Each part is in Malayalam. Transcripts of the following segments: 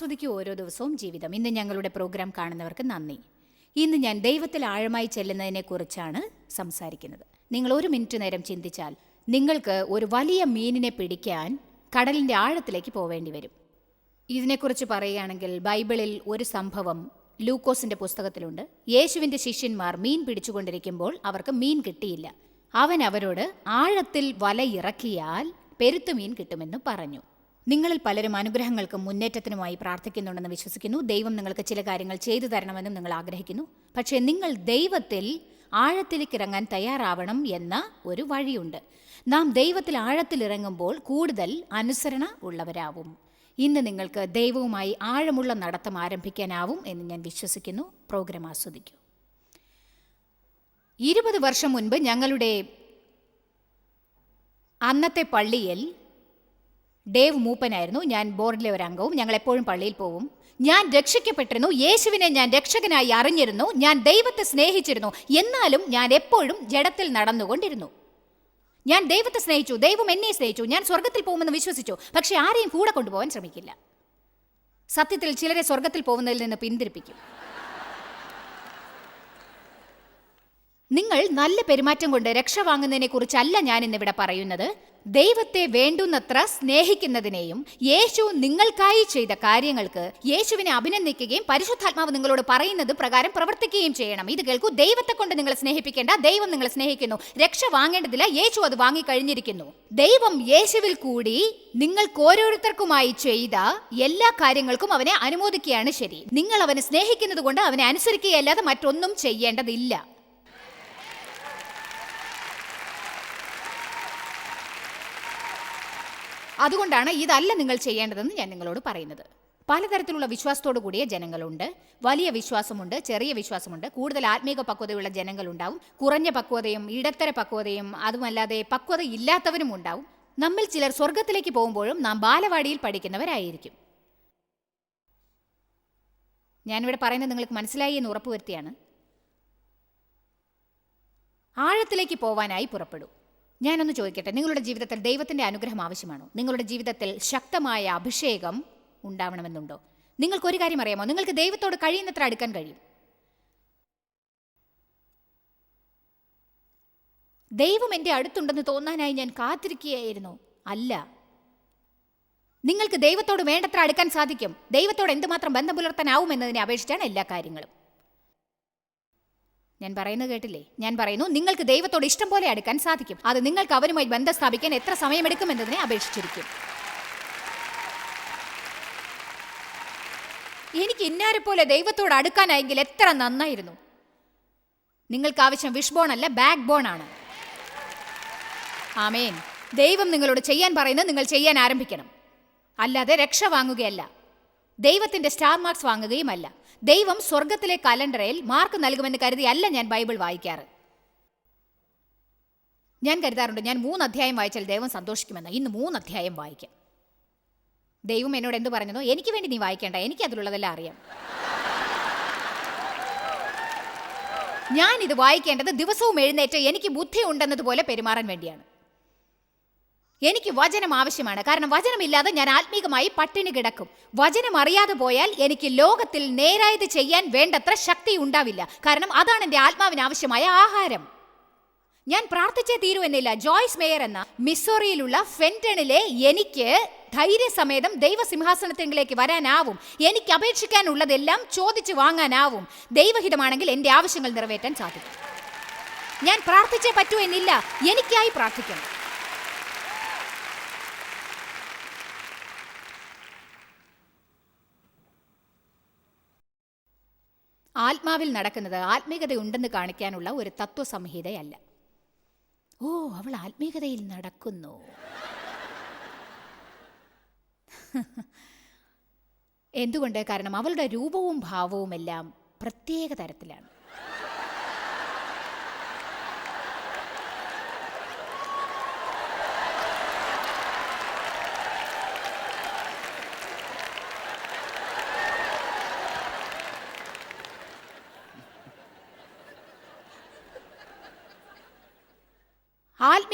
ആസ്വദിക്കൂ ഓരോ ദിവസവും ജീവിതം. ഇന്ന് ഞങ്ങളുടെ പ്രോഗ്രാം കാണുന്നവർക്ക് നന്ദി. ഇന്ന് ഞാൻ ദൈവത്തിൽ ആഴമായി ചെല്ലുന്നതിനെക്കുറിച്ചാണ് സംസാരിക്കുന്നത്. നിങ്ങൾ ഒരു മിനിറ്റ് നേരം ചിന്തിച്ചാൽ നിങ്ങൾക്ക് ഒരു വലിയ മീനിനെ പിടിക്കാൻ കടലിന്റെ ആഴത്തിലേക്ക് പോവേണ്ടി വരും. ഇതിനെക്കുറിച്ച് പറയുകയാണെങ്കിൽ ബൈബിളിൽ ഒരു സംഭവം ലൂക്കോസിന്റെ പുസ്തകത്തിലുണ്ട്. യേശുവിന്റെ ശിഷ്യന്മാർ മീൻ പിടിച്ചുകൊണ്ടിരിക്കുമ്പോൾ അവർക്ക് മീൻ കിട്ടിയില്ല. അവൻ അവരോട് ആഴത്തിൽ വല ഇറക്കിയാൽ പെരുത്തു മീൻ കിട്ടുമെന്ന് പറഞ്ഞു. നിങ്ങളിൽ പലരും അനുഗ്രഹങ്ങൾക്കും മുന്നേറ്റത്തിനുമായി പ്രാർത്ഥിക്കുന്നുണ്ടെന്ന് വിശ്വസിക്കുന്നു. ദൈവം നിങ്ങൾക്ക് ചില കാര്യങ്ങൾ ചെയ്തു തരണമെന്നും നിങ്ങൾ ആഗ്രഹിക്കുന്നു. പക്ഷേ നിങ്ങൾ ദൈവത്തിൽ ആഴത്തിലേക്ക് ഇറങ്ങാൻ തയ്യാറാവണം എന്ന ഒരു വഴിയുണ്ട്. നാം ദൈവത്തിൽ ആഴത്തിലിറങ്ങുമ്പോൾ കൂടുതൽ അനുസരണ ഉള്ളവരാവും. ഇന്ന് നിങ്ങൾക്ക് ദൈവവുമായി ആഴമുള്ള നടത്തം ആരംഭിക്കാനാവും എന്ന് ഞാൻ വിശ്വസിക്കുന്നു. പ്രോഗ്രാം ആസ്വദിക്കൂ. ഇരുപത് വർഷം മുൻപ് ഞങ്ങളുടെ അന്നത്തെ പള്ളിയിൽ ഡേവ് മൂപ്പനായിരുന്നു. ഞാൻ ബോർഡിലെ ഒരു അംഗവും ഞങ്ങൾ എപ്പോഴും പള്ളിയിൽ പോവും. ഞാൻ രക്ഷിക്കപ്പെട്ടിരുന്നു. യേശുവിനെ ഞാൻ രക്ഷകനായി അറിഞ്ഞിരുന്നു. ഞാൻ ദൈവത്തെ സ്നേഹിച്ചിരുന്നു. എന്നാലും ഞാൻ എപ്പോഴും ജഡത്തിൽ നടന്നുകൊണ്ടിരുന്നു. ഞാൻ ദൈവത്തെ സ്നേഹിച്ചു. ദൈവം എന്നെ സ്നേഹിച്ചു. ഞാൻ സ്വർഗത്തിൽ പോകുമെന്ന് വിശ്വസിച്ചു. പക്ഷെ ആരെയും കൂടെ കൊണ്ടുപോകാൻ ശ്രമിക്കില്ല. സത്യത്തിൽ ചിലരെ സ്വർഗത്തിൽ പോകുന്നതിൽ നിന്ന് പിന്തിരിപ്പിക്കും. നിങ്ങൾ നല്ല പെരുമാറ്റം കൊണ്ട് രക്ഷ വാങ്ങുന്നതിനെക്കുറിച്ചല്ല ഞാൻ ഇന്നിവിടെ പറയുന്നത്. ദൈവത്തെ വേണ്ടുന്നത്ര സ്നേഹിക്കുന്നതിനെയും യേശു നിങ്ങൾക്കായി ചെയ്ത കാര്യങ്ങൾക്ക് യേശുവിനെ അഭിനന്ദിക്കുകയും പരിശുദ്ധാത്മാവ് നിങ്ങളോട് പറയുന്നത് പ്രകാരം പ്രവർത്തിക്കുകയും ചെയ്യണം. ഇത് കേൾക്കൂ. ദൈവത്തെ കൊണ്ട് നിങ്ങളെ സ്നേഹിപ്പിക്കേണ്ട. ദൈവം നിങ്ങളെ സ്നേഹിക്കുന്നു. രക്ഷ വാങ്ങേണ്ടതില്ല. യേശു അത് വാങ്ങിക്കഴിഞ്ഞിരിക്കുന്നു ദൈവം യേശുവിൽ കൂടി നിങ്ങൾക്ക് ഓരോരുത്തർക്കുമായി ചെയ്ത എല്ലാ കാര്യങ്ങൾക്കും അവനെ അനുമോദിക്കുകയാണ് ശരി. നിങ്ങൾ അവനെ സ്നേഹിക്കുന്നത് കൊണ്ട് അവനെ അനുസരിക്കുകയല്ലാതെ മറ്റൊന്നും ചെയ്യേണ്ടതില്ല. അതുകൊണ്ടാണ് ഇതല്ല നിങ്ങൾ ചെയ്യേണ്ടതെന്ന് ഞാൻ നിങ്ങളോട് പറയുന്നത്. പലതരത്തിലുള്ള വിശ്വാസത്തോടു കൂടിയ ജനങ്ങളുണ്ട്. വലിയ വിശ്വാസമുണ്ട് ചെറിയ വിശ്വാസമുണ്ട്. കൂടുതൽ ആത്മീക പക്വതയുള്ള ജനങ്ങളുണ്ടാവും. കുറഞ്ഞ പക്വതയും ഇടത്തര പക്വതയും അതുമല്ലാതെ പക്വത ഇല്ലാത്തവരും ഉണ്ടാവും. നമ്മിൽ ചിലർ സ്വർഗത്തിലേക്ക് പോകുമ്പോഴും നാം ബാലവാടിയിൽ പഠിക്കുന്നവരായിരിക്കും. ഞാനിവിടെ പറയുന്നത് നിങ്ങൾക്ക് മനസ്സിലായി എന്ന് ഉറപ്പുവരുത്തിയാണ്. ആഴത്തിലേക്ക് പോവാനായി പുറപ്പെടൂ. ഞാനൊന്ന് ചോദിക്കട്ടെ നിങ്ങളുടെ ജീവിതത്തിൽ ദൈവത്തിന്റെ അനുഗ്രഹം ആവശ്യമാണോ? നിങ്ങളുടെ ജീവിതത്തിൽ ശക്തമായ അഭിഷേകം ഉണ്ടാവണമെന്നുണ്ടോ? നിങ്ങൾക്ക് ഒരു കാര്യം അറിയാമോ? നിങ്ങൾക്ക് ദൈവത്തോട് കഴിയുന്നത്ര അടുക്കാൻ കഴിയും. ദൈവം എന്റെ അടുത്തുണ്ടെന്ന് തോന്നാനായി ഞാൻ കാത്തിരിക്കുകയായിരുന്നു. അല്ല. നിങ്ങൾക്ക് ദൈവത്തോട് വേണ്ടത്ര അടുക്കാൻ സാധിക്കും. ദൈവത്തോട് എന്തുമാത്രം ബന്ധം പുലർത്താനാവും എന്നതിനെ അപേക്ഷിച്ചാണ് എല്ലാ കാര്യങ്ങളും. ഞാൻ പറയുന്നത് കേട്ടില്ലേ? ഞാൻ പറയുന്നു നിങ്ങൾക്ക് ദൈവത്തോട് ഇഷ്ടം പോലെ അടുക്കാൻ സാധിക്കും. അത് നിങ്ങൾക്ക് അവരുമായി ബന്ധം സ്ഥാപിക്കാൻ എത്ര സമയമെടുക്കുമെന്നതിനെ അപേക്ഷിച്ചിരിക്കും. എനിക്ക് ഇന്നാരെ പോലെ ദൈവത്തോട് അടുക്കാനായെങ്കിൽ എത്ര നന്നായിരുന്നു. നിങ്ങൾക്ക് ആവശ്യം വിഷ് ബോൺ അല്ല ബാക്ക് ബോൺ ആണ്. ആമേൻ. ദൈവം നിങ്ങളോട് ചെയ്യാൻ പറയുന്നത് നിങ്ങൾ ചെയ്യാൻ ആരംഭിക്കണം. അല്ലാതെ രക്ഷ വാങ്ങുകയല്ല. ദൈവത്തിന്റെ സ്റ്റാർ മാർക്സ് വാങ്ങുകയുമല്ല. ദൈവം സ്വർഗത്തിലെ കലണ്ടറിൽ മാർക്ക് നൽകുമെന്ന് കരുതിയല്ല ഞാൻ ബൈബിൾ വായിക്കാറ്. ഞാൻ കരുതാറുണ്ട് ഞാൻ മൂന്ന് അധ്യായം വായിച്ചാൽ ദൈവം സന്തോഷിക്കുമെന്ന്. ഇന്ന് മൂന്ന് അധ്യായം വായിക്കാം. ദൈവം എന്നോട് എന്ത് പറഞ്ഞതോ എനിക്ക് വേണ്ടി നീ വായിക്കേണ്ട. എനിക്ക് അതിലുള്ളതെല്ലാം അറിയാം. ഞാൻ ഇത് വായിക്കേണ്ടത് ദിവസവും എഴുന്നേറ്റ് എനിക്ക് ബുദ്ധി ഉണ്ടെന്നതുപോലെ പെരുമാറാൻ വേണ്ടിയാണ്. എനിക്ക് വചനം ആവശ്യമാണ്. കാരണം വചനമില്ലാതെ ഞാൻ ആത്മീകമായി പട്ടിണി കിടക്കും. വചനം അറിയാതെ പോയാൽ എനിക്ക് ലോകത്തിൽ നേരായത് ചെയ്യാൻ വേണ്ടത്ര ശക്തി ഉണ്ടാവില്ല. കാരണം അതാണ് എന്റെ ആത്മാവിന് ആവശ്യമായ ആഹാരം. ഞാൻ പ്രാർത്ഥിച്ചേ തീരൂ എന്നില്ല. ജോയ്സ് മേയർ എന്ന മിസോറിയിലുള്ള ഫെന്റണിലെ എനിക്ക് ധൈര്യസമേതം ദൈവസിംഹാസനത്തിലേക്ക് വരാനാവും. എനിക്ക് അപേക്ഷിക്കാനുള്ളതെല്ലാം ചോദിച്ചു വാങ്ങാനാവും. ദൈവഹിതമാണെങ്കിൽ എന്റെ ആവശ്യങ്ങൾ നിറവേറ്റാൻ സാധിക്കും. ഞാൻ പ്രാർത്ഥിച്ചേ പറ്റൂ എന്നില്ല. എനിക്കായി പ്രാർത്ഥിക്കണം. ആത്മാവിൽ നടക്കുന്നത് ആത്മീകതയുണ്ടെന്ന് കാണിക്കാനുള്ള ഒരു തത്വസംഹിതയല്ല. ഓ അവൾ ആത്മീകതയിൽ നടക്കുന്നു. എന്തുകൊണ്ട്? കാരണം അവളുടെ രൂപവും ഭാവവും എല്ലാം പ്രത്യേക തരത്തിലാണ്.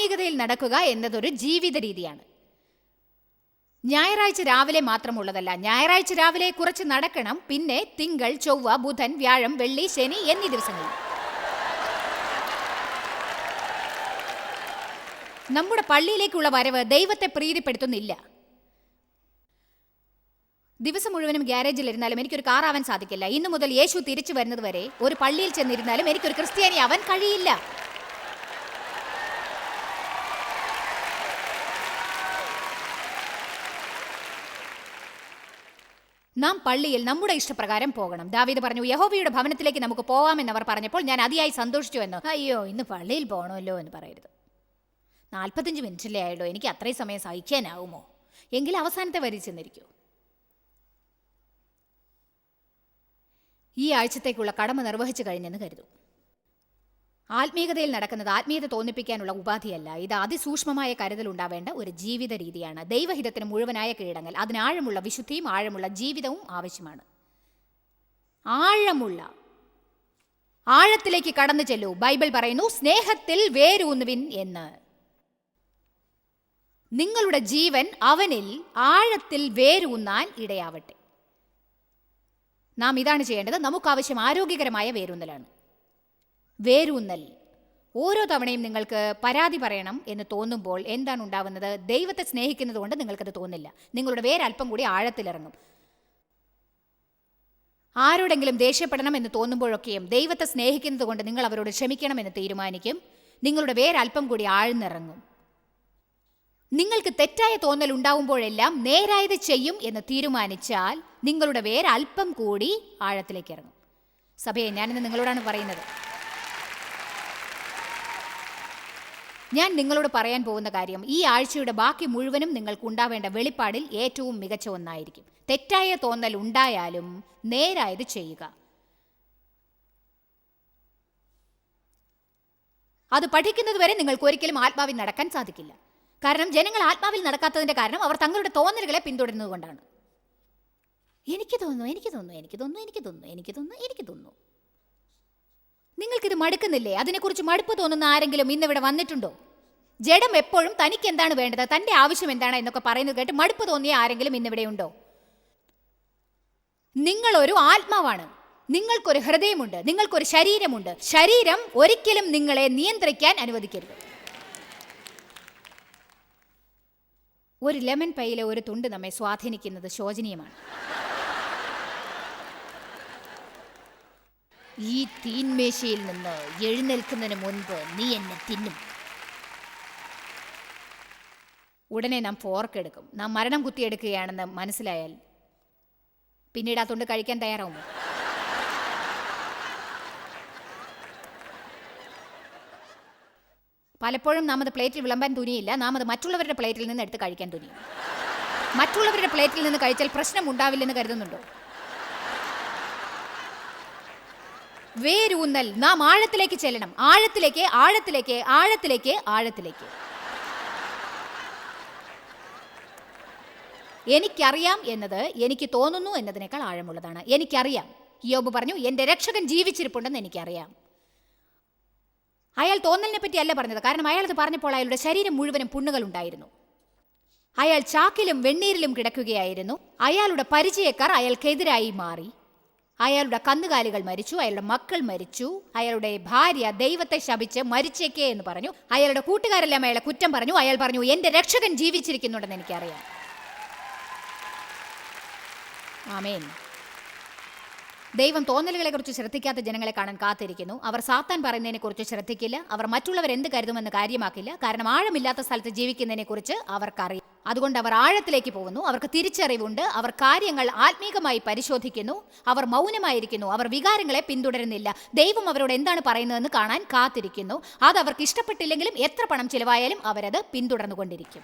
ആത്മീകതയിൽ നടക്കുക എന്നതൊരു ജീവിത രീതിയാണ്. ഞായറാഴ്ച രാവിലെ മാത്രമുള്ളതല്ല ഞായറാഴ്ച രാവിലെ കുറച്ച് നടക്കണം പിന്നെ തിങ്കൾ ചൊവ്വ ബുധൻ വ്യാഴം വെള്ളി ശനി എന്നീ ദിവസങ്ങളിൽ. നമ്മുടെ പള്ളിയിലേക്കുള്ള വരവ് ദൈവത്തെ പ്രീതിപ്പെടുത്തുന്നില്ല. ദിവസം മുഴുവനും ഗ്യാരേജിൽ ഇരുന്നാലും എനിക്കൊരു കാർ ആവാൻ സാധിക്കില്ല. ഇന്നു മുതൽ യേശു തിരിച്ചു വരുന്നത് വരെ ഒരു പള്ളിയിൽ ചെന്നിരുന്നാലും എനിക്കൊരു ക്രിസ്ത്യാനി ആവാൻ കഴിയില്ല. നാം പള്ളിയിൽ നമ്മുടെ ഇഷ്ടപ്രകാരം പോകണം. ദാവീദ് പറഞ്ഞു യഹോവയുടെ ഭവനത്തിലേക്ക് നമുക്ക് പോവാമെന്ന് അവർ പറഞ്ഞപ്പോൾ ഞാൻ അതിയായി സന്തോഷിച്ചു എന്ന്. അയ്യോ ഇന്ന് പള്ളിയിൽ പോകണമല്ലോ എന്ന് പറയരുത്. നാൽപ്പത്തഞ്ച് മിനിറ്റിലേ ആയുള്ളൂ. എനിക്ക് അത്രയും സമയം സഹിക്കാനാവുമോ? എങ്കിൽ അവസാനത്തെ വരി ചെന്നിരിക്കൂ. ഈ ആഴ്ചത്തേക്കുള്ള കടമ നിർവഹിച്ചു കഴിഞ്ഞെന്ന് കരുതും. ആത്മീയതയിൽ നടക്കുന്നത് ആത്മീയത തോന്നിപ്പിക്കാനുള്ള ഉപാധിയല്ല. ഇത് അതിസൂക്ഷ്മമായ കരുതൽ ഉണ്ടാവേണ്ട ഒരു ജീവിത രീതിയാണ്. ദൈവഹിതത്തിന് മുഴുവനായ കീഴടങ്ങൽ അതിനാഴമുള്ള വിശുദ്ധിയും ആഴമുള്ള ജീവിതവും ആവശ്യമാണ്. ആഴമുള്ള ആഴത്തിലേക്ക് കടന്നു ചെല്ലൂ. ബൈബിൾ പറയുന്നു സ്നേഹത്തിൽ വേരൂന്നുവിൻ എന്ന്. നിങ്ങളുടെ ജീവൻ അവനിൽ ആഴത്തിൽ വേരൂന്നാൻ ഇടയാവട്ടെ. നാം ഇതാണ് ചെയ്യേണ്ടത്. നമുക്കാവശ്യം ആരോഗ്യകരമായ വേരൂന്നലാണ്. വേരൂന്നൽ. ഓരോ തവണയും നിങ്ങൾക്ക് പരാതി പറയണം എന്ന് തോന്നുമ്പോൾ എന്താണ് ഉണ്ടാവുന്നത്? ദൈവത്തെ സ്നേഹിക്കുന്നത് കൊണ്ട് നിങ്ങൾക്കത് തോന്നില്ല. നിങ്ങളുടെ വേരൽപ്പം കൂടി ആഴത്തിലിറങ്ങും. ആരോടെങ്കിലും ദേഷ്യപ്പെടണം എന്ന് തോന്നുമ്പോഴൊക്കെയും ദൈവത്തെ സ്നേഹിക്കുന്നത് കൊണ്ട് നിങ്ങൾ അവരോട് ക്ഷമിക്കണം എന്ന് തീരുമാനിക്കും. നിങ്ങളുടെ വേരൽപ്പം കൂടി ആഴ്ന്നിറങ്ങും. നിങ്ങൾക്ക് തെറ്റായ തോന്നൽ ഉണ്ടാവുമ്പോഴെല്ലാം നേരായത് ചെയ്യും എന്ന് തീരുമാനിച്ചാൽ നിങ്ങളുടെ വേര് അല്പം കൂടി ആഴത്തിലേക്ക് ഇറങ്ങും. സഭയെ ഞാനിന്ന് നിങ്ങളോടാണ് പറയുന്നത്. ഞാൻ നിങ്ങളോട് പറയാൻ പോകുന്ന കാര്യം ഈ ആഴ്ചയുടെ ബാക്കി മുഴുവനും നിങ്ങൾക്ക് ഉണ്ടാവേണ്ട വെളിപ്പാടിൽ ഏറ്റവും മികച്ച ഒന്നായിരിക്കും. തെറ്റായ തോന്നൽ ഉണ്ടായാലും നേരായത് ചെയ്യുക. അത് പഠിക്കുന്നത് വരെ നിങ്ങൾക്ക് ഒരിക്കലും ആത്മാവിൽ നടക്കാൻ സാധിക്കില്ല. കാരണം ജനങ്ങൾ ആത്മാവിൽ നടക്കാത്തതിന്റെ കാരണം അവർ തങ്ങളുടെ തോന്നലുകളെ പിന്തുടരുന്നത് കൊണ്ടാണ്. എനിക്ക് തോന്നുന്നു എനിക്ക് തോന്നുന്നു എനിക്ക് തോന്നുന്നു എനിക്ക് തോന്നുന്നു എനിക്ക് തോന്നുന്നു എനിക്ക് തോന്നുന്നു. നിങ്ങൾക്കിത് മടുക്കുന്നില്ലേ? അതിനെക്കുറിച്ച് മടുപ്പ് തോന്നുന്ന ആരെങ്കിലും ഇന്നിവിടെ വന്നിട്ടുണ്ടോ? ജഡം എപ്പോഴും തനിക്ക് എന്താണ് വേണ്ടത്? തന്റെ ആവശ്യം എന്താണ് എന്നൊക്കെ പറയുന്നത് കേട്ട് മടുപ്പ് തോന്നിയ ആരെങ്കിലും ഇന്നിവിടെ ഉണ്ടോ? നിങ്ങളൊരു ആത്മാവാണ്. നിങ്ങൾക്കൊരു ഹൃദയമുണ്ട്. നിങ്ങൾക്കൊരു ശരീരമുണ്ട്. ശരീരം ഒരിക്കലും നിങ്ങളെ നിയന്ത്രിക്കാൻ അനുവദിക്കരുത്. ഒരു ലെമൺ പൈയിലെ ഒരു തുണ്ട് നമ്മെ സ്വാധീനിക്കുന്നത് ശോചനീയമാണ്. ഈ തീന്മേശയിൽ നിന്ന് എഴുന്നേൽക്കുന്നതിന് മുൻപ് നീ എന്നെ തിന്നും. ഉടനെ നാം ഫോർക്ക് എടുക്കും നാം മരണം കുത്തിയെടുക്കുകയാണെന്ന് മനസ്സിലായാൽ പിന്നീട് അതുകൊണ്ട് കഴിക്കാൻ തയ്യാറാവും പലപ്പോഴും നാം അത് പ്ലേറ്റിൽ വിളമ്പാൻ തുനിയില്ല. നാം അത് മറ്റുള്ളവരുടെ പ്ലേറ്റിൽ നിന്ന് എടുത്ത് കഴിക്കാൻ തുനിയും. മറ്റുള്ളവരുടെ പ്ലേറ്റിൽ നിന്ന് കഴിച്ചാൽ പ്രശ്നം ഉണ്ടാവില്ലെന്ന് കരുതുന്നുണ്ടോ? വേരൂന്നൽ. നാം ആഴത്തിലേക്ക് ചെല്ലണം. ആഴത്തിലേക്ക് ആഴത്തിലേക്ക് ആഴത്തിലേക്ക് ആഴത്തിലേക്ക്. എനിക്കറിയാം എന്നത് എനിക്ക് തോന്നുന്നു എന്നതിനേക്കാൾ ആഴമുള്ളതാണ്. എനിക്കറിയാം. യോബ് പറഞ്ഞു എന്റെ രക്ഷകൻ ജീവിച്ചിരിപ്പുണ്ടെന്ന് എനിക്കറിയാം. അയാൾ തോന്നലിനെ പറ്റി അല്ല പറഞ്ഞത്. കാരണം അയാൾ അത് പറഞ്ഞപ്പോൾ അയാളുടെ ശരീരം മുഴുവനും പുണ്ണുകൾ ഉണ്ടായിരുന്നു. അയാൾ ചാക്കിലും വെണ്ണീരിലും കിടക്കുകയായിരുന്നു. അയാളുടെ പരിചയക്കാർ അയാൾക്കെതിരായി മാറി. അയാളുടെ കന്നുകാലികൾ മരിച്ചു അയാളുടെ മക്കൾ മരിച്ചു അയാളുടെ ഭാര്യ ദൈവത്തെ ശപിച്ച് മരിച്ചേക്കേ എന്ന് പറഞ്ഞു. അയാളുടെ കൂട്ടുകാരെല്ലാം അയാളെ കുറ്റം പറഞ്ഞു. അയാൾ പറഞ്ഞു എന്റെ രക്ഷകൻ ജീവിച്ചിരിക്കുന്നുണ്ടെന്ന് എനിക്കറിയാം. ആമേൻ. ദൈവം തോന്നലുകളെക്കുറിച്ച് ശ്രദ്ധിക്കാത്ത ജനങ്ങളെ കാണാൻ കാത്തിരിക്കുന്നു. അവർ സാത്താൻ പറയുന്നതിനെക്കുറിച്ച് ശ്രദ്ധിക്കില്ല. അവർ മറ്റുള്ളവർ എന്ത് കരുതുമെന്ന് കാര്യമാക്കില്ല. കാരണം ആഴമില്ലാത്ത സ്ഥലത്ത് ജീവിക്കുന്നതിനെക്കുറിച്ച് അവർക്കറിയാം. അതുകൊണ്ട് അവർ ആഴത്തിലേക്ക് പോകുന്നു. അവർക്ക് തിരിച്ചറിവുണ്ട്. അവർ കാര്യങ്ങൾ ആത്മീകമായി പരിശോധിക്കുന്നു. അവർ മൗനമായിരിക്കുന്നു. അവർ വികാരങ്ങളെ പിന്തുടരുന്നില്ല. ദൈവം അവരോട് എന്താണ് പറയുന്നതെന്ന് കാണാൻ കാത്തിരിക്കുന്നു. അത് അവർക്ക് ഇഷ്ടപ്പെട്ടില്ലെങ്കിലും എത്ര പണം ചിലവായാലും അവരത് പിന്തുടർന്നുകൊണ്ടിരിക്കും.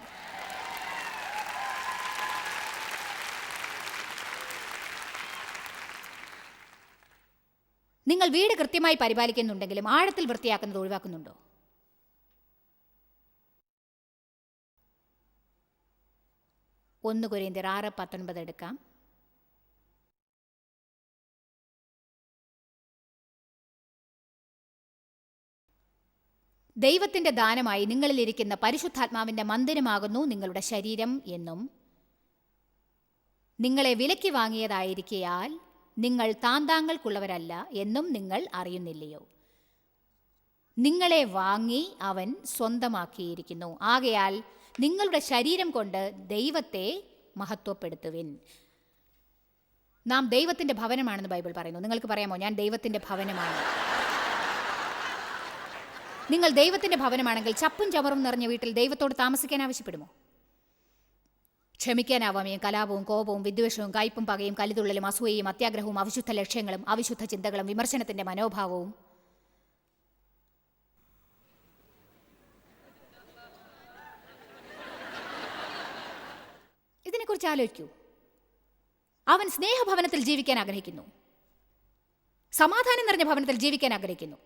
നിങ്ങൾ വീട് കൃത്യമായി പരിപാലിക്കുന്നുണ്ടെങ്കിലും ആഴത്തിൽ വൃത്തിയാക്കുന്നത് ഒഴിവാക്കുന്നുണ്ടോ? ഒന്ന് കുരേന്തിർ ആറ് പത്തൊൻപത് എടുക്കാം. ദൈവത്തിന്റെ ദാനമായി നിങ്ങളിലിരിക്കുന്ന പരിശുദ്ധാത്മാവിന്റെ മന്ദിരമാകുന്നു നിങ്ങളുടെ ശരീരം എന്നും. നിങ്ങളെ വിലയ്ക്ക് വാങ്ങിയതായിരിക്കയാൽ നിങ്ങൾ താന്താങ്ങൾക്കുള്ളവരല്ല എന്നും നിങ്ങൾ അറിയുന്നില്ലയോ? നിങ്ങളെ വാങ്ങി അവൻ സ്വന്തമാക്കിയിരിക്കുന്നു. ആകയാൽ നിങ്ങളുടെ ശരീരം കൊണ്ട് ദൈവത്തെ മഹത്വപ്പെടുത്തുവിൻ. നാം ദൈവത്തിന്റെ ഭവനമാണെന്ന് ബൈബിൾ പറയുന്നു. നിങ്ങൾക്ക് പറയാമോ ഞാൻ ദൈവത്തിന്റെ ഭവനമാണ്? നിങ്ങൾ ദൈവത്തിന്റെ ഭവനമാണെങ്കിൽ ചപ്പും ചവറും നിറഞ്ഞ വീട്ടിൽ ദൈവത്തോട് താമസിക്കാൻ ആവശ്യപ്പെടുമോ? ക്ഷമിക്കാനാവാമേ കലാപവും കോപവും വിദ്വേഷവും കയ്പും പകയും കലിതുള്ളലും അസൂയയും അത്യാഗ്രഹവും അവിശുദ്ധ ലക്ഷ്യങ്ങളും അവിശുദ്ധ ചിന്തകളും വിമർശനത്തിന്റെ മനോഭാവവും. ഇതിനെക്കുറിച്ച് ആലോചിക്കൂ. അവൻ സ്നേഹഭവനത്തിൽ ജീവിക്കാൻ ആഗ്രഹിക്കുന്നു. സമാധാനം നിറഞ്ഞ ഭവനത്തിൽ ജീവിക്കാൻ ആഗ്രഹിക്കുന്നു.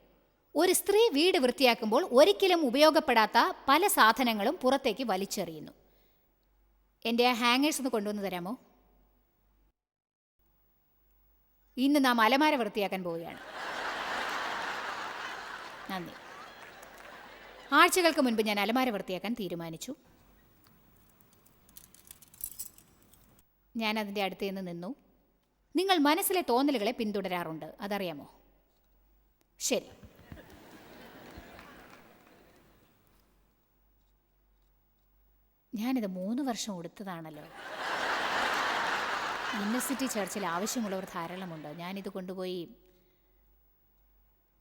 ഒരു സ്ത്രീ വീട് വൃത്തിയാക്കുമ്പോൾ ഒരിക്കലും ഉപയോഗപ്പെടാത്ത പല സാധനങ്ങളും പുറത്തേക്ക് വലിച്ചെറിയുന്നു. എന്റെ ആ ഹാങ്ങേഴ്സ് ഒന്ന് കൊണ്ടുവന്ന് തരാമോ? ഇന്ന് നാം അലമാര വൃത്തിയാക്കാൻ പോവുകയാണ്. നന്ദി. ആഴ്ചകൾക്ക് മുൻപ് ഞാൻ അലമാര വൃത്തിയാക്കാൻ തീരുമാനിച്ചു. ഞാൻ അതിന്റെ അടുത്ത് നിന്ന് നിന്നു. നിങ്ങൾ മനസ്സിലെ തോന്നലുകളെ പിന്തുടരാറുണ്ട് അതറിയാമോ? ശരി. ഞാനിത് മൂന്ന് വർഷം ഉടുത്തതാണല്ലോ. യൂണിവേഴ്സിറ്റി ചർച്ചിൽ ആവശ്യമുള്ളവർ ധാരാളമുണ്ട്. ഞാനിത് കൊണ്ടുപോയി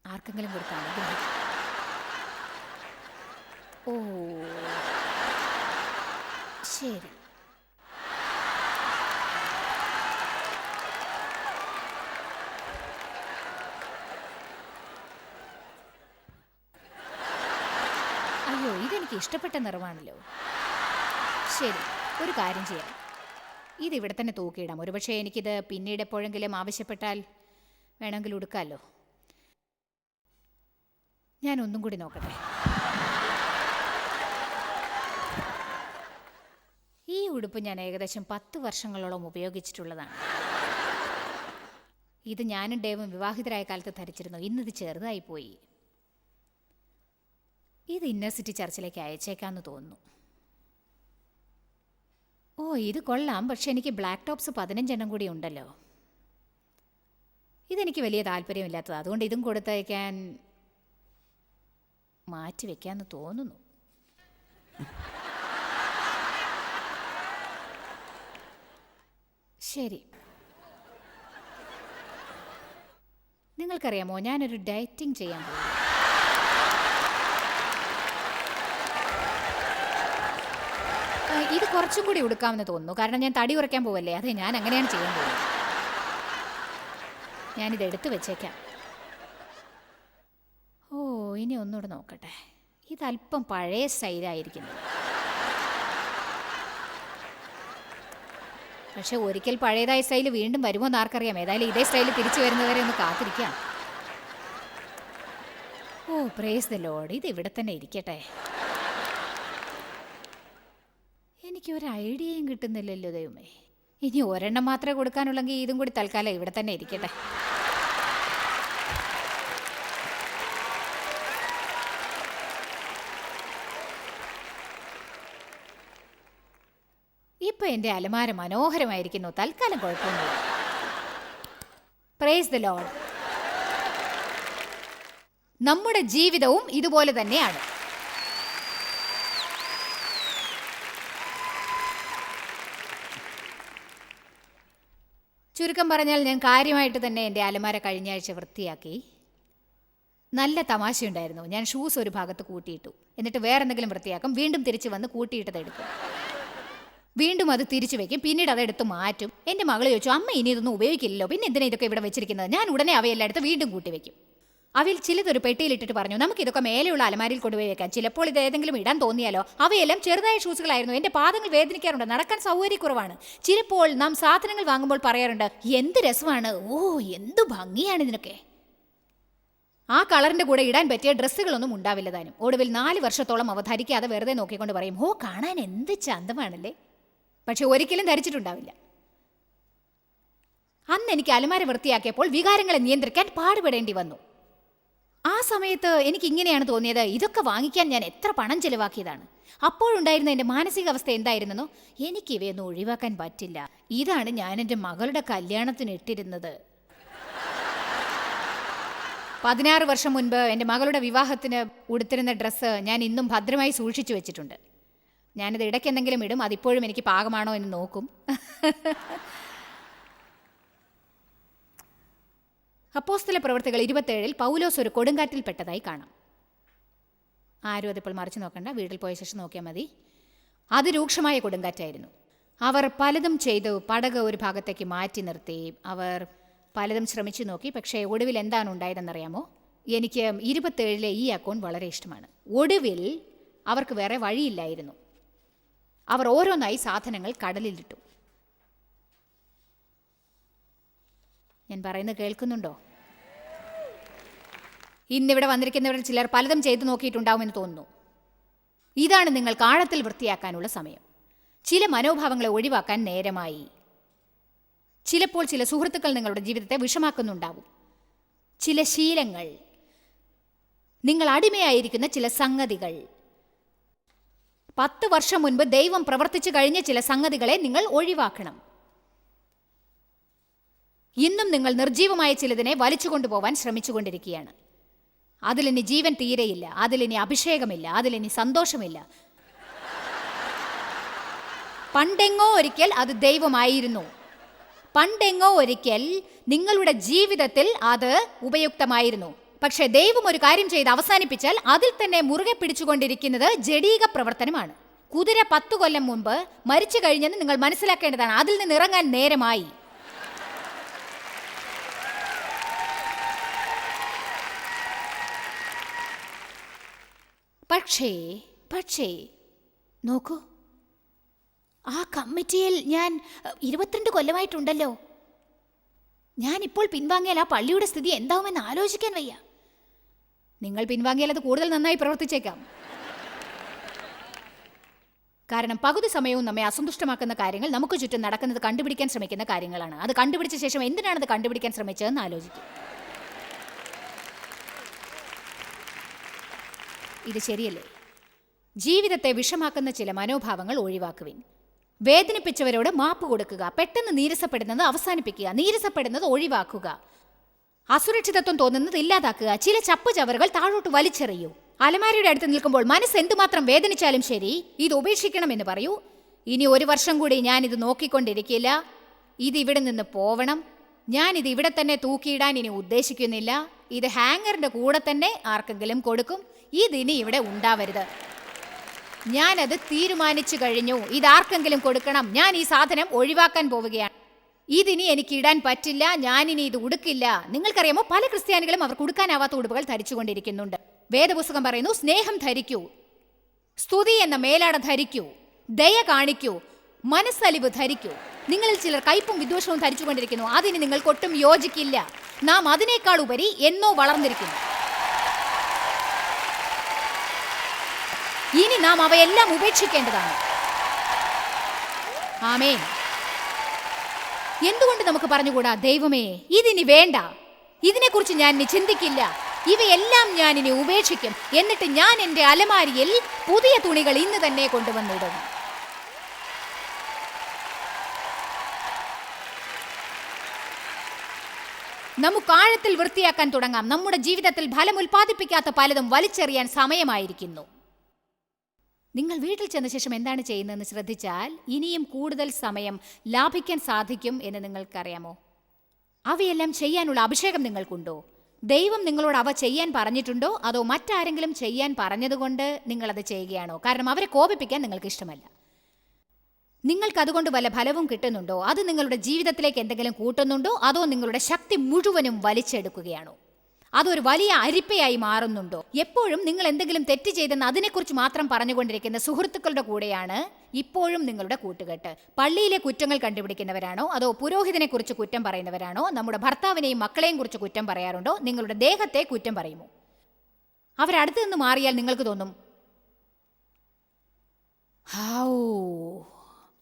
ആർക്കെങ്കിലും കൊടുത്ത് ഓ ശരി. അയ്യോ ഇതെനിക്ക് ഇഷ്ടപ്പെട്ട നിറമാണല്ലോ. ശരി ഒരു കാര്യം ചെയ്യാം. ഇതിവിടെ തന്നെ തൂക്കിയിടാം. ഒരുപക്ഷെ എനിക്കിത് പിന്നീട് എപ്പോഴെങ്കിലും ആവശ്യപ്പെട്ടാൽ വേണമെങ്കിൽ ഉടുക്കാമല്ലോ ഞാൻ ഒന്നും കൂടി നോക്കട്ടെ. ഈ ഉടുപ്പ് ഞാൻ ഏകദേശം പത്ത് വർഷങ്ങളോളം ഉപയോഗിച്ചിട്ടുള്ളതാണ്. ഇത് ഞാനും ഡേവും വിവാഹിതരായ കാലത്ത് ധരിച്ചിരുന്നു. ഇന്നിത് ചെറുതായി പോയി ഇത് ഇന്നർ സിറ്റി ചർച്ചിലേക്ക് അയച്ചേക്കാന്ന് തോന്നുന്നു. ഓ ഇത് കൊള്ളാം. പക്ഷെ എനിക്ക് ബ്ലാക്ക് ടോപ്സ് പതിനഞ്ചെണ്ണം കൂടി ഉണ്ടല്ലോ. ഇതെനിക്ക് വലിയ താല്പര്യമില്ലാത്തത്. അതുകൊണ്ട് ഇതും കൊടുത്തയക്കാൻ മാറ്റി വെക്കാന്ന് തോന്നുന്നു. ശരി. നിങ്ങൾക്കറിയാമോ ഞാനൊരു ഡയറ്റിംഗ് ചെയ്യാൻ പോകും ഇത് കുറച്ചും കൂടി ഉടുക്കാമെന്ന് തോന്നുന്നു. കാരണം ഞാൻ തടി കുറയ്ക്കാൻ പോവല്ലേ? അതെ ഞാൻ അങ്ങനെയാണ് ചെയ്യാൻ പോകുന്നത്. ഞാനിത് എടുത്തു വെച്ചേക്കാം. ഓ ഇനി ഒന്നുകൂടെ നോക്കട്ടെ. ഇതല്പം പഴയ സ്റ്റൈലായിരിക്കുന്നു. പക്ഷെ ഒരിക്കൽ പഴയതായ സ്റ്റൈൽ വീണ്ടും വരുമോ എന്ന് ആർക്കറിയാം. ഏതായാലും ഇതേ സ്റ്റൈൽ തിരിച്ചു വരുന്നവരെ ഒന്ന് കാത്തിരിക്കാം. Oh praise the Lord. ഇത് ഇവിടെ തന്നെ ഇരിക്കട്ടെ. എനിക്ക് ഒരു ഐഡിയയും കിട്ടുന്നില്ലല്ലോ ദൈവമേ. ഇനി ഒരെണ്ണം മാത്രമേ കൊടുക്കാനുള്ളെങ്കിൽ ഇതും കൂടി തൽക്കാലം ഇവിടെ തന്നെ ഇരിക്കട്ടെ. ഇപ്പൊ എന്റെ അലമാര മനോഹരമായിരിക്കുന്നു. തൽക്കാലം കുഴപ്പമൊന്നുമില്ല. പ്രേസ് ദ ലോഡ് നമ്മുടെ ജീവിതവും ഇതുപോലെ തന്നെയാണ്. ചുരുക്കം പറഞ്ഞാൽ ഞാൻ കാര്യമായിട്ട് തന്നെ എന്റെ അലമാര കഴിഞ്ഞ ആഴ്ച വൃത്തിയാക്കി. നല്ല തമാശയുണ്ടായിരുന്നു. ഞാൻ ഷൂസ് ഒരു ഭാഗത്ത് കൂട്ടിയിട്ടു. എന്നിട്ട് വേറെ എന്തെങ്കിലും വൃത്തിയാക്കും. വീണ്ടും തിരിച്ച് വന്ന് കൂട്ടിയിട്ടത് എടുക്കും. വീണ്ടും അത് തിരിച്ചു വെക്കും. പിന്നീട് അതെടുത്ത് മാറ്റും. എന്റെ മകൾ ചോദിച്ചു അമ്മ ഇനി ഇതൊന്നും ഉപയോഗിക്കില്ലല്ലോ. പിന്നെ എന്തിനാ ഇതൊക്കെ ഇവിടെ വെച്ചിരിക്കുന്നത്? ഞാൻ ഉടനെ അവയെല്ലാം എടുത്ത് വീണ്ടും കൂട്ടി വെക്കും. അവയിൽ ചിലതൊരു പെട്ടിയിലിട്ടിട്ട് പറഞ്ഞു നമുക്ക് ഇതൊക്കെ മേലെയുള്ള അലമാരിയിൽ കൊണ്ടുപോയി വെക്കാം. ചിലപ്പോൾ ഇത് ഏതെങ്കിലും ഇടാൻ തോന്നിയാലോ? അവയെല്ലാം ചെറുതായ ഷൂസുകളായിരുന്നു. എന്റെ പാദങ്ങൾ വേദനിക്കാറുണ്ട്. നടക്കാൻ സൗകര്യക്കുറവാണ്. ചിലപ്പോൾ നാം സാധനങ്ങൾ വാങ്ങുമ്പോൾ പറയാറുണ്ട് എന്ത് രസമാണ്. ഓ എന്ത് ഭംഗിയാണ് ഇതിനൊക്കെ. ആ കളറിന്റെ കൂടെ ഇടാൻ പറ്റിയ ഡ്രസ്സുകളൊന്നും ഉണ്ടാവില്ല താനും. ഒടുവിൽ നാല് വർഷത്തോളം അവ ധരിക്കാതെ വെറുതെ നോക്കിക്കൊണ്ട് പറയും ഓ കാണാൻ എന്ത് ചന്തമാണല്ലേ? പക്ഷെ ഒരിക്കലും ധരിച്ചിട്ടുണ്ടാവില്ല. അന്ന് എനിക്ക് അലമാര വൃത്തിയാക്കിയപ്പോൾ വികാരങ്ങളെ നിയന്ത്രിക്കാൻ പാടുപെടേണ്ടി വന്നു. ആ സമയത്ത് എനിക്ക് ഇങ്ങനെയാണ് തോന്നിയത്. ഇതൊക്കെ വാങ്ങിക്കാൻ ഞാൻ എത്ര പണം ചെലവാക്കിയതാണ്. അപ്പോഴുണ്ടായിരുന്ന എന്റെ മാനസികാവസ്ഥ എന്തായിരുന്നെന്നോ എനിക്ക് ഇവയൊന്നും ഒഴിവാക്കാൻ പറ്റില്ല. ഇതാണ് ഞാൻ എന്റെ മകളുടെ കല്യാണത്തിന് ഇട്ടിരുന്നത്. പതിനാറ് വർഷം മുൻപ് എന്റെ മകളുടെ വിവാഹത്തിന് ഉടുത്തിരുന്ന ഡ്രസ്സ് ഞാൻ ഇന്നും ഭദ്രമായി സൂക്ഷിച്ചു വെച്ചിട്ടുണ്ട്. ഞാനിത് ഇടയ്ക്ക് എന്തെങ്കിലും ഇടും അതിപ്പോഴും എനിക്ക് പാകമാണോ എന്ന് നോക്കും. അപ്പോസ്തല പ്രവർത്തികൾ ഇരുപത്തേഴിൽ പൗലോസ് ഒരു കൊടുങ്കാറ്റിൽപ്പെട്ടതായി കാണാം. ആരും അതിപ്പോൾ മറിച്ച് നോക്കണ്ട. വീട്ടിൽ പോയ ശേഷം നോക്കിയാൽ മതി. അതിരൂക്ഷമായ കൊടുങ്കാറ്റായിരുന്നു. അവർ പലതും ചെയ്തു. പടക് ഒരു ഭാഗത്തേക്ക് മാറ്റി നിർത്തി. അവർ പലതും ശ്രമിച്ചു നോക്കി. പക്ഷേ ഒടുവിൽ എന്താണ് ഉണ്ടായതെന്നറിയാമോ? എനിക്ക് ഇരുപത്തേഴിലെ ഈ അക്കൗണ്ട് വളരെ ഇഷ്ടമാണ്. ഒടുവിൽ അവർക്ക് വേറെ വഴിയില്ലായിരുന്നു. അവർ ഓരോന്നായി സാധനങ്ങൾ കടലിലിട്ടു. ഞാൻ പറയുന്നത് കേൾക്കുന്നുണ്ടോ? ഇന്നിവിടെ വന്നിരിക്കുന്നവരിൽ ചിലർ പലതും ചെയ്തു നോക്കിയിട്ടുണ്ടാവുമെന്ന് തോന്നുന്നു. ഇതാണ് നിങ്ങൾ ആഴത്തിൽ വൃത്തിയാക്കാനുള്ള സമയം. ചില മനോഭാവങ്ങളെ ഒഴിവാക്കാൻ നേരമായി. ചിലപ്പോൾ ചില സുഹൃത്തുക്കൾ നിങ്ങളുടെ ജീവിതത്തെ വിഷമാക്കുന്നുണ്ടാവും. ചില ശീലങ്ങൾ. നിങ്ങൾ അടിമയായിരിക്കുന്ന ചില സംഗതികൾ. പത്ത് വർഷം മുൻപ് ദൈവം പ്രവർത്തിച്ചു കഴിഞ്ഞ ചില സംഗതികളെ നിങ്ങൾ ഒഴിവാക്കണം. ഇന്നും നിങ്ങൾ നിർജീവമായ ചിലതിനെ വലിച്ചു കൊണ്ടുപോവാൻ ശ്രമിച്ചുകൊണ്ടിരിക്കുകയാണ്. അതിലിനി ജീവൻ തീരെയില്ല അതിലിനി അഭിഷേകമില്ല അതിലിനി സന്തോഷമില്ല. പണ്ടെങ്ങോ ഒരിക്കൽ അത് ദൈവമായിരുന്നു. പണ്ടെങ്ങോ ഒരിക്കൽ നിങ്ങളുടെ ജീവിതത്തിൽ അത് ഉപയുക്തമായിരുന്നു. പക്ഷേ ദൈവം ഒരു കാര്യം ചെയ്ത് അവസാനിപ്പിച്ചാൽ അതിൽ തന്നെ മുറുകെ പിടിച്ചുകൊണ്ടിരിക്കുന്നത് ജഡീക പ്രവർത്തനമാണ്. കുതിര പത്തു കൊല്ലം മുമ്പ് മരിച്ചു കഴിഞ്ഞെന്ന് നിങ്ങൾ മനസ്സിലാക്കേണ്ടതാണ്. അതിൽ നിന്ന് ഇറങ്ങാൻ നേരമായി. പക്ഷേ പക്ഷേ നോക്കൂ. ആ കമ്മിറ്റിയിൽ ഞാൻ ഇരുപത്തിരണ്ട് കൊല്ലമായിട്ടുണ്ടല്ലോ. ഞാൻ ഇപ്പോൾ പിൻവാങ്ങിയാൽ ആ പള്ളിയുടെ സ്ഥിതി എന്താവുമെന്ന് ആലോചിക്കാൻ വയ്യ. നിങ്ങൾ പിൻവാങ്ങിയാൽ അത് കൂടുതൽ നന്നായി പ്രവർത്തിച്ചേക്കാം. കാരണം പകുതി സമയവും നമ്മെ അസന്തുഷ്ടമാക്കുന്ന കാര്യങ്ങൾ നമുക്ക് ചുറ്റും നടക്കുന്നത് കണ്ടുപിടിക്കാൻ ശ്രമിക്കുന്ന കാര്യങ്ങളാണ്. അത് കണ്ടുപിടിച്ച ശേഷം എന്തിനാണ് അത് കണ്ടുപിടിക്കാൻ ശ്രമിച്ചതെന്ന് ആലോചിക്കും. ഇത് ശരിയല്ലേ? ജീവിതത്തെ വിഷമാക്കുന്ന ചില മനോഭാവങ്ങൾ ഒഴിവാക്കുവിൻ. വേദനിപ്പിച്ചവരോട് മാപ്പ് കൊടുക്കുക പെട്ടെന്ന് നീരസപ്പെടുന്നത് അവസാനിപ്പിക്കുക നീരസപ്പെടുന്നത് ഒഴിവാക്കുക. അസുരക്ഷിതത്വം തോന്നുന്നത് ഇല്ലാതാക്കുക ചില ചപ്പ് ചവറുകൾ താഴോട്ട് വലിച്ചെറിയൂ. അലമാരിയുടെ അടുത്ത് നിൽക്കുമ്പോൾ മനസ്സ് എന്തുമാത്രം വേദനിച്ചാലും ശരി ഇത് ഉപേക്ഷിക്കണമെന്ന് പറയൂ. ഇനി ഒരു വർഷം കൂടി ഞാൻ ഇത് നോക്കിക്കൊണ്ടിരിക്കില്ല. ഇത് ഇവിടെ നിന്ന് പോവണം. ഇത് ഇവിടെ തന്നെ തൂക്കിയിടാൻ ഇനി ഉദ്ദേശിക്കുന്നില്ല. ഇത് ഹാങ്ങറിന്റെ കൂടെ തന്നെ ആർക്കെങ്കിലും കൊടുക്കും. ഇതിനി ഇവിടെ ഉണ്ടാവരുത്. ഞാനത് തീരുമാനിച്ചു കഴിഞ്ഞു. ഇതാർക്കെങ്കിലും കൊടുക്കണം. ഞാൻ ഈ സാധനം ഒഴിവാക്കാൻ പോവുകയാണ്. ഇതിനി എനിക്ക് ഇടാൻ പറ്റില്ല. ഞാനിനി ഇത് ഉടുക്കില്ല. നിങ്ങൾക്കറിയാമോ പല ക്രിസ്ത്യാനികളും അവർക്ക് ഉടുക്കാനാവാത്ത ഉടുപ്പുകൾ ധരിച്ചുകൊണ്ടിരിക്കുന്നുണ്ട്. വേദപുസ്തകം പറയുന്നു സ്നേഹം ധരിക്കൂ. സ്തുതി എന്ന മേലാട ധരിക്കൂ. ദയ കാണിക്കൂ. മനസ്സലിവ് ധരിക്കൂ. നിങ്ങളിൽ ചിലർ കയ്പും വിദ്വേഷവും ധരിച്ചുകൊണ്ടിരിക്കുന്നു. അതിന് നിങ്ങൾക്കൊട്ടും യോജിക്കില്ല. നാം അതിനേക്കാൾ ഉപരി എന്നോ വളർന്നിരിക്കുന്നു. ഇനി നാം അവയെല്ലാം ഉപേക്ഷിക്കേണ്ടതാണ്. ആമേ എന്തുകൊണ്ട് നമുക്ക് പറഞ്ഞുകൂടാ? ദൈവമേ ഇതിനി വേണ്ട. ഇതിനെക്കുറിച്ച് ഞാൻ ഇനി ചിന്തിക്കില്ല. ഇവയെല്ലാം ഞാൻ ഇനി ഉപേക്ഷിക്കും. എന്നിട്ട് ഞാൻ എന്റെ അലമാരിയിൽ പുതിയ തുണികൾ ഇന്ന് തന്നെ കൊണ്ടുവന്നിടും. നമുക്ക് ആഴത്തിൽ വൃത്തിയാക്കാൻ തുടങ്ങാം. നമ്മുടെ ജീവിതത്തിൽ ഫലം ഉൽപ്പാദിപ്പിക്കാത്ത പലതും വലിച്ചെറിയാൻ സമയമായിരിക്കുന്നു. നിങ്ങൾ വീട്ടിൽ ചെന്ന ശേഷം എന്താണ് ചെയ്യുന്നതെന്ന് ശ്രദ്ധിച്ചാൽ ഇനിയും കൂടുതൽ സമയം ലാഭിക്കാൻ സാധിക്കും എന്ന് നിങ്ങൾക്കറിയാമോ? അവയെല്ലാം ചെയ്യാനുള്ള അഭിഷേകം നിങ്ങൾക്കുണ്ടോ? ദൈവം നിങ്ങളോട് അവ ചെയ്യാൻ പറഞ്ഞിട്ടുണ്ടോ? അതോ മറ്റാരെങ്കിലും ചെയ്യാൻ പറഞ്ഞതുകൊണ്ട് നിങ്ങളത് ചെയ്യുകയാണോ? കാരണം അവരെ കോപിപ്പിക്കാൻ നിങ്ങൾക്ക് ഇഷ്ടമല്ല. നിങ്ങൾക്ക് അതുകൊണ്ട് വല്ല ഫലവും കിട്ടുന്നുണ്ടോ? അത് നിങ്ങളുടെ ജീവിതത്തിലേക്ക് എന്തെങ്കിലും കൂട്ടുന്നുണ്ടോ? അതോ നിങ്ങളുടെ ശക്തി മുഴുവനും വലിച്ചെടുക്കുകയാണോ? അതൊരു വലിയ അരിപ്പയായി മാറുന്നുണ്ടോ? എപ്പോഴും നിങ്ങൾ എന്തെങ്കിലും തെറ്റ് ചെയ്തെന്ന് അതിനെക്കുറിച്ച് മാത്രം പറഞ്ഞുകൊണ്ടിരിക്കുന്ന സുഹൃത്തുക്കളുടെ കൂടെയാണ് ഇപ്പോഴും നിങ്ങളുടെ കൂട്ടുകെട്ട്. പള്ളിയിലെ കുറ്റങ്ങൾ കണ്ടുപിടിക്കുന്നവരാണോ? അതോ പുരോഹിതനെ കുറിച്ച് കുറ്റം പറയുന്നവരാണോ? നമ്മുടെ ഭർത്താവിനെയും മക്കളെയും കുറിച്ച് കുറ്റം പറയാറുണ്ടോ? നിങ്ങളുടെ ദേഹത്തെ കുറ്റം പറയുമോ? അവരടുത്ത് നിന്ന് മാറിയാൽ നിങ്ങൾക്ക് തോന്നും ഹൗ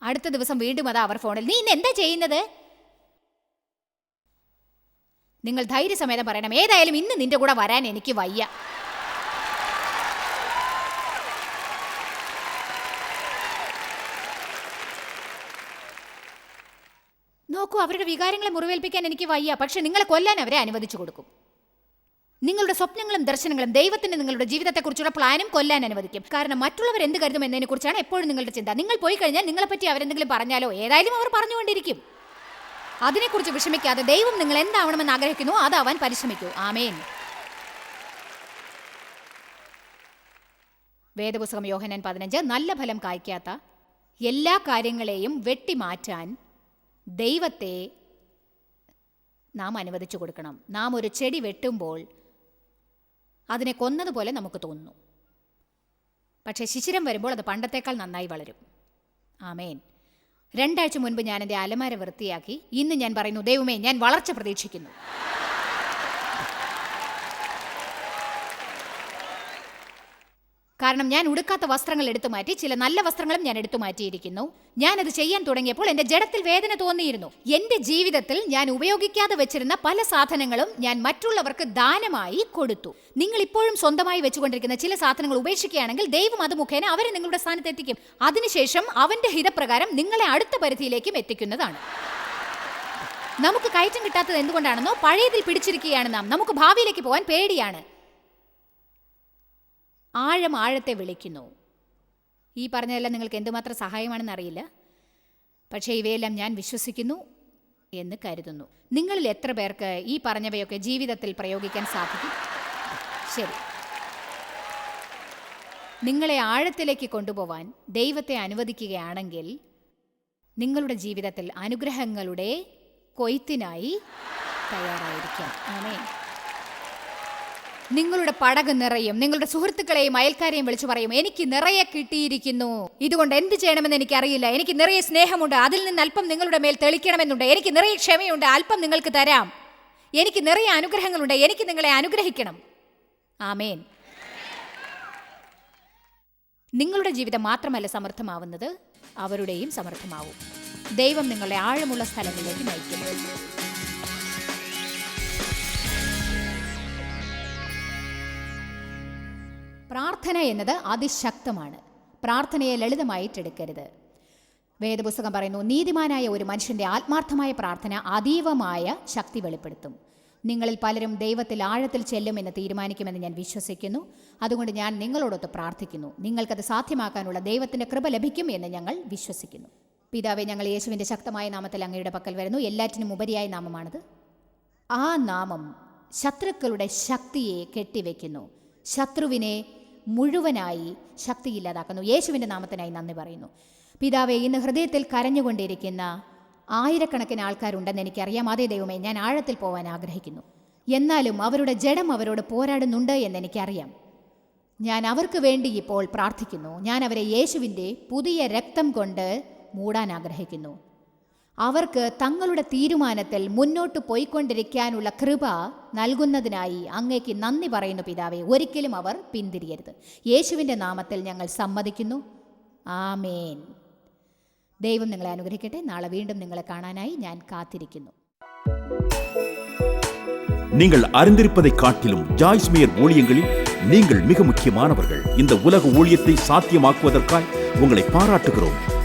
അടുത്ത ദിവസം വീണ്ടും അതാ അവർ ഫോണിൽ. നീ ഇന്ന് എന്താ ചെയ്യുന്നത്? നിങ്ങൾ ധൈര്യസമേതം പറയണം. ഏതായാലും ഇന്ന് നിന്റെ കൂടെ വരാൻ എനിക്ക് വയ്യ. നോക്കൂ അവരുടെ വികാരങ്ങളെ മുറിവേൽപ്പിക്കാൻ എനിക്ക് വയ്യ. പക്ഷെ നിങ്ങളെ കൊല്ലാൻ അവരെ അനുവദിച്ചു കൊടുക്കും. നിങ്ങളുടെ സ്വപ്നങ്ങളും ദർശനങ്ങളും ദൈവത്തിന് നിങ്ങളുടെ ജീവിതത്തെക്കുറിച്ചുള്ള പ്ലാനും കൊല്ലാൻ അനുവദിക്കും. കാരണം മറ്റുള്ളവർ എന്ത് കരുതും എന്നതിനെക്കുറിച്ചാണ് എപ്പോഴും നിങ്ങളുടെ ചിന്ത. നിങ്ങൾ പോയി കഴിഞ്ഞാൽ നിങ്ങളെപ്പറ്റി അവരെന്തെങ്കിലും പറഞ്ഞാലോ? ഏതായാലും അവർ പറഞ്ഞുകൊണ്ടിരിക്കും. അതിനെക്കുറിച്ച് വിഷമിക്കാതെ ദൈവം നിങ്ങൾ എന്താവണമെന്ന് ആഗ്രഹിക്കുന്നു അതാവാൻ പരിശ്രമിക്കൂ. ആമേൻ. വേദപുസ്തകം യോഹനൻ പതിനഞ്ച് നല്ല ഫലം കായ്ക്കാത്ത എല്ലാ കാര്യങ്ങളെയും വെട്ടിമാറ്റാൻ ദൈവത്തെ നാം അനുവദിച്ചു കൊടുക്കണം. നാം ഒരു ചെടി വെട്ടുമ്പോൾ അതിനെ കൊന്നതുപോലെ നമുക്ക് തോന്നുന്നു. പക്ഷേ ശിശിരം വരുമ്പോൾ അത് പണ്ടത്തേക്കാൾ നന്നായി വളരും. ആമേൻ. രണ്ടാഴ്ച മുൻപ് ഞാൻ എന്റെ അലമാര വൃത്തിയാക്കി ഇന്ന് ഞാൻ പറയുന്നു ദൈവമേ ഞാൻ വളർച്ച പ്രതീക്ഷിക്കുന്നു. കാരണം ഞാൻ ഉടുക്കാത്ത വസ്ത്രങ്ങൾ എടുത്തു മാറ്റി ചില നല്ല വസ്ത്രങ്ങളും ഞാൻ എടുത്തു മാറ്റിയിരിക്കുന്നു. ഞാൻ അത് ചെയ്യാൻ തുടങ്ങിയപ്പോൾ എന്റെ ജഡത്തിൽ വേദന തോന്നിയിരുന്നു. എന്റെ ജീവിതത്തിൽ ഞാൻ ഉപയോഗിക്കാതെ വെച്ചിരുന്ന പല സാധനങ്ങളും ഞാൻ മറ്റുള്ളവർക്ക് ദാനമായി കൊടുത്തു. നിങ്ങൾ ഇപ്പോഴും സ്വന്തമായി വെച്ചുകൊണ്ടിരിക്കുന്ന ചില സാധനങ്ങൾ ഉപേക്ഷിക്കുകയാണെങ്കിൽ ദൈവം അത് മുഖേന അവരെ നിങ്ങളുടെ സ്ഥാനത്ത് എത്തിക്കും. അതിനുശേഷം അവന്റെ ഹിതപ്രകാരം നിങ്ങളെ അടുത്ത പരിധിയിലേക്കും എത്തിക്കുന്നതാണ്. നമുക്ക് കയറ്റം കിട്ടാത്തത് എന്തുകൊണ്ടാണെന്നോ പഴയതിൽ പിടിച്ചിരിക്കുകയാണ് നാം. നമുക്ക് ഭാവിയിലേക്ക് പോകാൻ പേടിയാണ്. ആഴം ആഴത്തെ വിളിക്കുന്നു. ഈ പറഞ്ഞതെല്ലാം നിങ്ങൾക്ക് എന്തുമാത്രം സഹായമാണെന്ന് അറിയില്ല. പക്ഷേ ഇവയെല്ലാം ഞാൻ വിശ്വസിക്കുന്നു എന്ന് കരുതുന്നു. നിങ്ങളിൽ എത്ര പേർക്ക് ഈ പറഞ്ഞവയൊക്കെ ജീവിതത്തിൽ പ്രയോഗിക്കാൻ സാധിക്കും? ശരി. നിങ്ങളെ ആഴത്തിലേക്ക് കൊണ്ടുപോവാൻ ദൈവത്തെ അനുവദിക്കുകയാണെങ്കിൽ നിങ്ങളുടെ ജീവിതത്തിൽ അനുഗ്രഹങ്ങളുടെ കൊയ്ത്തിനായി തയ്യാറായിരിക്കാം. ആമേ നിങ്ങളുടെ പടക് നിറയും. നിങ്ങളുടെ സുഹൃത്തുക്കളെയും അയൽക്കാരെയും വിളിച്ചു പറയും എനിക്ക് നിറയെ കിട്ടിയിരിക്കുന്നു. ഇതുകൊണ്ട് എന്ത് ചെയ്യണമെന്ന് എനിക്കറിയില്ല. എനിക്ക് നിറയെ സ്നേഹമുണ്ട്. അതിൽ നിന്ന് അല്പം നിങ്ങളുടെ മേൽ തെളിക്കണമെന്നുണ്ട്. എനിക്ക് നിറയെ ക്ഷമയുണ്ട്. അല്പം നിങ്ങൾക്ക് തരാം. എനിക്ക് നിറയെ അനുഗ്രഹങ്ങളുണ്ട്. എനിക്ക് നിങ്ങളെ അനുഗ്രഹിക്കണം. ആമേൻ. നിങ്ങളുടെ ജീവിതം മാത്രമല്ല സമർത്ഥമാവുന്നത് അവരുടെയും സമർത്ഥമാവും. ദൈവം നിങ്ങളെ ആഴമുള്ള സ്ഥലങ്ങളിലേക്ക് നയിക്കുന്നു പ്രാർത്ഥന എന്നത് അതിശക്തമാണ്. പ്രാർത്ഥനയെ ലളിതമായിട്ടെടുക്കരുത്. വേദപുസ്തകം പറയുന്നു നീതിമാനായ ഒരു മനുഷ്യന്റെ ആത്മാർത്ഥമായ പ്രാർത്ഥന അതീവമായ ശക്തി വെളിപ്പെടുത്തും. നിങ്ങളിൽ പലരും ദൈവത്തിൽ ആഴത്തിൽ ചെല്ലുമെന്ന് തീരുമാനിക്കുമെന്ന് ഞാൻ വിശ്വസിക്കുന്നു. അതുകൊണ്ട് ഞാൻ നിങ്ങളോടൊത്ത് പ്രാർത്ഥിക്കുന്നു. നിങ്ങൾക്കത് സാധ്യമാക്കാനുള്ള ദൈവത്തിന്റെ കൃപ ലഭിക്കും എന്ന് ഞങ്ങൾ വിശ്വസിക്കുന്നു. പിതാവെ ഞങ്ങൾ യേശുവിന്റെ ശക്തമായ നാമത്തിൽ അങ്ങയുടെ പക്കൽ വരുന്നു. എല്ലാറ്റിനും ഉപരിയായ നാമമാണത്. ആ നാമം ശത്രുക്കളുടെ ശക്തിയെ കെട്ടിവെക്കുന്നു. ശത്രുവിനെ മുഴുവനായി ശക്തിയില്ലാതാക്കുന്നു. യേശുവിന്റെ നാമത്തിനായി നന്ദി പറയുന്നു. പിതാവെ ഇന്ന് ഹൃദയത്തിൽ കരഞ്ഞുകൊണ്ടിരിക്കുന്ന ആയിരക്കണക്കിന് ആൾക്കാരുണ്ടെന്ന് എനിക്കറിയാം. അതേ ദൈവമേ ഞാൻ ആഴത്തിൽ പോകാൻ ആഗ്രഹിക്കുന്നു. എന്നാലും അവരുടെ ജഡം അവരോട് പോരാടുന്നുണ്ട് എന്ന് എനിക്കറിയാം. ഞാൻ അവർക്ക് വേണ്ടി ഇപ്പോൾ പ്രാർത്ഥിക്കുന്നു. ഞാൻ അവരെ യേശുവിന്റെ പുതിയ രക്തം കൊണ്ട് മൂടാൻ ആഗ്രഹിക്കുന്നു. അവർക്ക് തങ്ങളുടെ തീരുമാനത്തിൽ മുന്നോട്ട് പോയിക്കൊണ്ടിരിക്കാനുള്ള കൃപ നൽകുന്നതിനായി അങ്ങേക്ക് നന്ദി പറയുന്നു പിതാവെ ഒരിക്കലും അവർ പിന്തിരിയരുത് യേശുവിൻ്റെ നാമത്തിൽ ഞങ്ങൾ സമ്മതിക്കുന്നു ആമേൻ ദൈവം നിങ്ങളെ അനുഗ്രഹിക്കട്ടെ നാളെ വീണ്ടും നിങ്ങളെ കാണാനായി ഞാൻ കാത്തിരിക്കുന്നു நீங்கள் அறிந்திருப்பதை காட்டிலும் ஜாய்ஸ் மேயர் ஊழியங்களில் நீங்கள் மிக முக்கியமானவர்கள் இந்த உலக ஊழியத்தை சாத்தியமாக்குவதற்காய் உங்களை பாராட்டுகிறோம்